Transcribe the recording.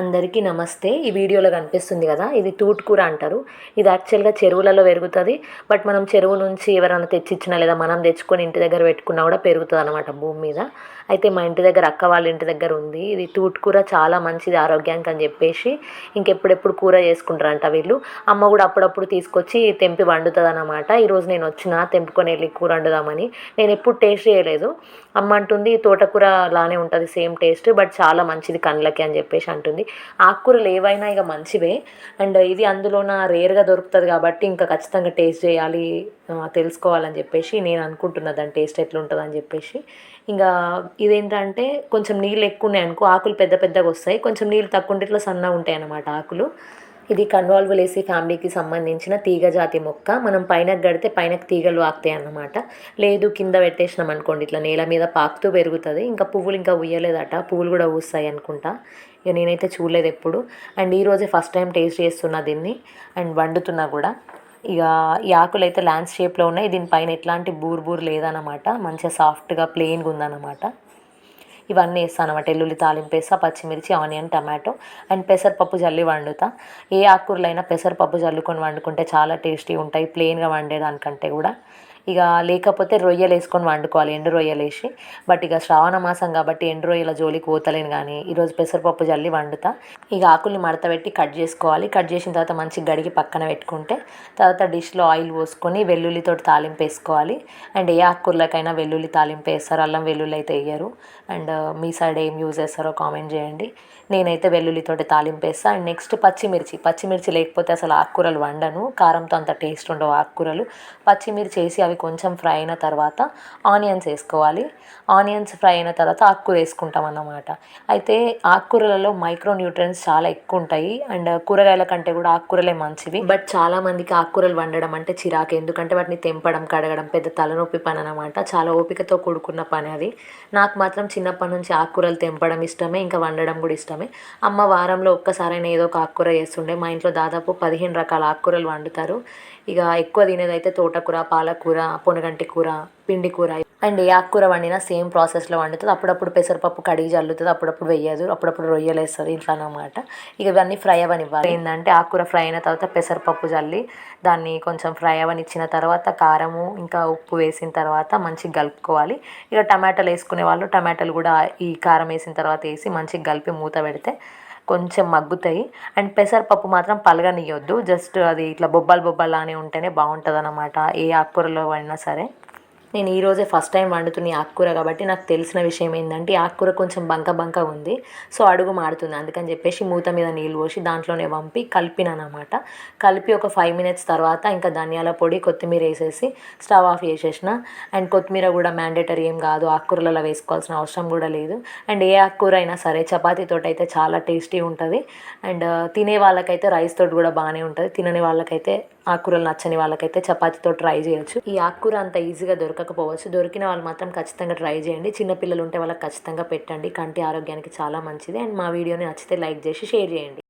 అందరికీ నమస్తే. ఈ వీడియోలో కనిపిస్తుంది కదా ఇది తూటుకూర అంటారు. ఇది యాక్చువల్గా చెరువులలో పెరుగుతుంది. బట్ మనం చెరువు నుంచి ఎవరైనా తెచ్చిచ్చినా లేదా మనం తెచ్చుకొని ఇంటి దగ్గర పెట్టుకున్నా కూడా పెరుగుతుంది అనమాట భూమి మీద. అయితే మా ఇంటి దగ్గర అక్క వాళ్ళ ఇంటి దగ్గర ఉంది. ఇది తూటుకూర చాలా మంచిది ఆరోగ్యానికి అని చెప్పేసి ఇంకెప్పుడెప్పుడు కూర చేసుకుంటారంట వీళ్ళు. అమ్మ కూడా అప్పుడప్పుడు తీసుకొచ్చి తెంపి వండుతుంది అనమాట ఈరోజు నేను వచ్చిన తెంపుకొని వెళ్ళి కూర వండుదామని. నేను ఎప్పుడు టేస్ట్ చేయలేదు. అమ్మ అంటుంది తోటకూర లానే ఉంటుంది సేమ్ టేస్ట్ బట్ చాలా మంచిది కళ్ళకి అని చెప్పేసి అంటుంది. ఆకుకూరలు ఏవైనా ఇక మంచివే. అండ్ ఇది అందులోన రేర్గా దొరుకుతుంది కాబట్టి ఇంకా ఖచ్చితంగా టేస్ట్ చేయాలి తెలుసుకోవాలని చెప్పేసి నేను అనుకుంటున్నా దాని టేస్ట్ ఎట్లుంటుంది అని చెప్పేసి. ఇంకా ఇదేంటంటే కొంచెం నీళ్ళు ఎక్కువ ఉన్నాయి అనుకో ఆకులు పెద్ద పెద్దగా వస్తాయి. కొంచెం నీళ్ళు తక్కువ ఉంటే ఇట్లా సన్నగా ఉంటాయి అన్నమాట ఆకులు. ఇది కన్వాల్వులేసి ఫ్యామిలీకి సంబంధించిన తీగ జాతి మొక్క. మనం పైన గడితే పైన తీగలు ఆకుతాయి అన్నమాట. లేదు కింద పెట్టేసినాం అనుకోండి ఇట్లా నేల మీద పాకుతూ పెరుగుతుంది. ఇంకా పువ్వులు ఇంకా ఉయ్యలేదట పువ్వులు కూడా ఊస్తాయి అనుకుంటా. ఇక నేనైతే చూడలేదు ఎప్పుడు. అండ్ ఈరోజే ఫస్ట్ టైం టేస్ట్ చేస్తున్నా దీన్ని. అండ్ వండుతున్నా కూడా. ఇక ఈ ఆకులు అయితే ల్యాండ్స్ షేప్లో ఉన్నాయి దీనిపైన ఎట్లాంటి బూర్ బూర్ లేదన్నమాట. మంచిగా సాఫ్ట్గా ప్లెయిన్గా ఉందన్నమాట. ఇవన్నీ వేస్తాను అనమాట ఎల్లుల్లి తాలింపు వేస్తా పచ్చిమిర్చి ఆనియన్ టమాటో అండ్ పెసరపప్పు జల్లి వండుతా. ఏ ఆకుకూరలైనా పెసరపప్పు జల్లుకొని వండుకుంటే చాలా టేస్టీ ఉంటాయి ప్లెయిన్గా వండేదానికంటే కూడా. ఇక లేకపోతే రొయ్యలు వేసుకొని వండుకోవాలి ఎండు రొయ్యలు వేసి. బట్ ఇక శ్రావణ మాసం కాబట్టి ఎండు రొయ్యల జోలికి పోతలేను కానీ ఈరోజు పెసరపప్పు జల్లి వండుతా. ఇక ఆకుల్ని మడతపెట్టి కట్ చేసుకోవాలి. కట్ చేసిన తర్వాత మంచి గడిగి పక్కన పెట్టుకుంటే తర్వాత డిష్లో ఆయిల్ పోసుకొని వెల్లుల్లితో తాలింపు వేసుకోవాలి. అండ్ ఏ ఆకుకూరలకైనా వెల్లుల్లి తాలింపు వేస్తారు. అల్లం వెల్లుల్లి అయితే వేయరు. అండ్ మీ సైడ్ ఏం యూజ్ చేస్తారో కామెంట్ చేయండి. నేనైతే వెల్లుల్లితోటి తాలింపు వేస్తాను అండ్ నెక్స్ట్ పచ్చిమిర్చి. పచ్చిమిర్చి లేకపోతే అసలు ఆకుకూరలు వండను. కారంతో అంత టేస్ట్ ఉండవు ఆకుకూరలు. పచ్చిమిర్చి వేసి అవి కొంచెం ఫ్రై అయిన తర్వాత ఆనియన్స్ వేసుకోవాలి. ఆనియన్స్ ఫ్రై అయిన తర్వాత ఆకుకూర వేసుకుంటాం అన్నమాట. అయితే ఆకుకూరలలో మైక్రో న్యూట్రియన్స్ చాలా ఎక్కువ ఉంటాయి. అండ్ కూరగాయల కంటే కూడా ఆకుకూరలే మంచివి. బట్ చాలా మందికి ఆకుకూరలు వండడం అంటే చిరాకు. ఎందుకంటే వాటిని తెంపడం కడగడం పెద్ద తలనొప్పి పని అనమాట చాలా ఓపికతో కూడుకున్న పని అది. నాకు మాత్రం చిన్నప్పటి నుంచి ఆకుకూరలు తెంపడం ఇష్టమే ఇంకా వండడం కూడా ఇష్టమే. అమ్మ వారంలో ఒక్కసారైనా ఏదో ఒక ఆకుకూర చేస్తుండే. మా ఇంట్లో దాదాపు పదిహేను రకాల ఆకుకూరలు వండుతారు. ఇక ఎక్కువ తినేదైతే తోటకూర పాలకూర పొనగంటి కూర పిండి కూర. అండ్ ఏ ఆకుకూర వండినా సేమ్ ప్రాసెస్లో వండుతుంది. అప్పుడప్పుడు పెసరపప్పు కడిగి జల్లుతుంది అప్పుడప్పుడు వేయదు. అప్పుడప్పుడు రొయ్యలు వేస్తుంది ఇట్లా అన్నమాట. ఇక ఇవన్నీ ఫ్రై అవనివ్వాలి. ఏంటంటే ఆకుకూర ఫ్రై అయిన తర్వాత పెసరపప్పు జల్లి దాన్ని కొంచెం ఫ్రై అవ్వనిచ్చిన తర్వాత కారము ఇంకా ఉప్పు వేసిన తర్వాత మంచిగా కలుపుకోవాలి. ఇక టమాటాలు వేసుకునే వాళ్ళు టమాటాలు కూడా ఈ కారం వేసిన తర్వాత వేసి మంచిగా కలిపి మూత పెడితే కొంచెం మగ్గుతాయి. అండ్ పెసరపప్పు మాత్రం పలగనియొద్దు. జస్ట్ అది ఇట్లా బొబ్బలు బొబ్బలానే ఉంటేనే బాగుంటుంది అన్నమాట ఏ ఆకుకూరలో అయినా సరే. నేను ఈరోజే ఫస్ట్ టైం వండుతున్న ఈ ఆకుకూర కాబట్టి నాకు తెలిసిన విషయం ఏంటంటే ఆకుకూర కొంచెం బంక బంక ఉంది. సో అడుగు మాడుతుంది అందుకని చెప్పేసి మూత మీద నీళ్ళు పోసి దాంట్లోనే వంపి కలిపినాను అనమాట కలిపి ఒక ఫైవ్ మినిట్స్ తర్వాత ఇంకా ధనియాల పొడి కొత్తిమీర వేసేసి స్టవ్ ఆఫ్ చేసేసిన. అండ్ కొత్తిమీర కూడా మ్యాండేటరీ ఏం కాదు. ఆకుకూరలలో వేసుకోవాల్సిన అవసరం కూడా లేదు. అండ్ ఏ ఆకుకూర అయినా సరే చపాతీతో అయితే చాలా టేస్టీ ఉంటుంది. అండ్ తినే వాళ్ళకైతే రైస్ తోటి కూడా బాగానే ఉంటుంది. తినని వాళ్ళకైతే ఆకుకూరలు నచ్చని వాళ్ళకైతే చపాతీతో ట్రై చేయొచ్చు. ఈ ఆకుకూర అంత ఈజీగా దొరకకపోవచ్చు. దొరికిన వాళ్ళు మాత్రం ఖచ్చితంగా ట్రై చేయండి. చిన్నపిల్లలు ఉంటే వాళ్ళకి ఖచ్చితంగా పెట్టండి. కంటి ఆరోగ్యానికి చాలా మంచిది. అండ్ మా వీడియోని నచ్చితే లైక్ చేసి షేర్ చేయండి.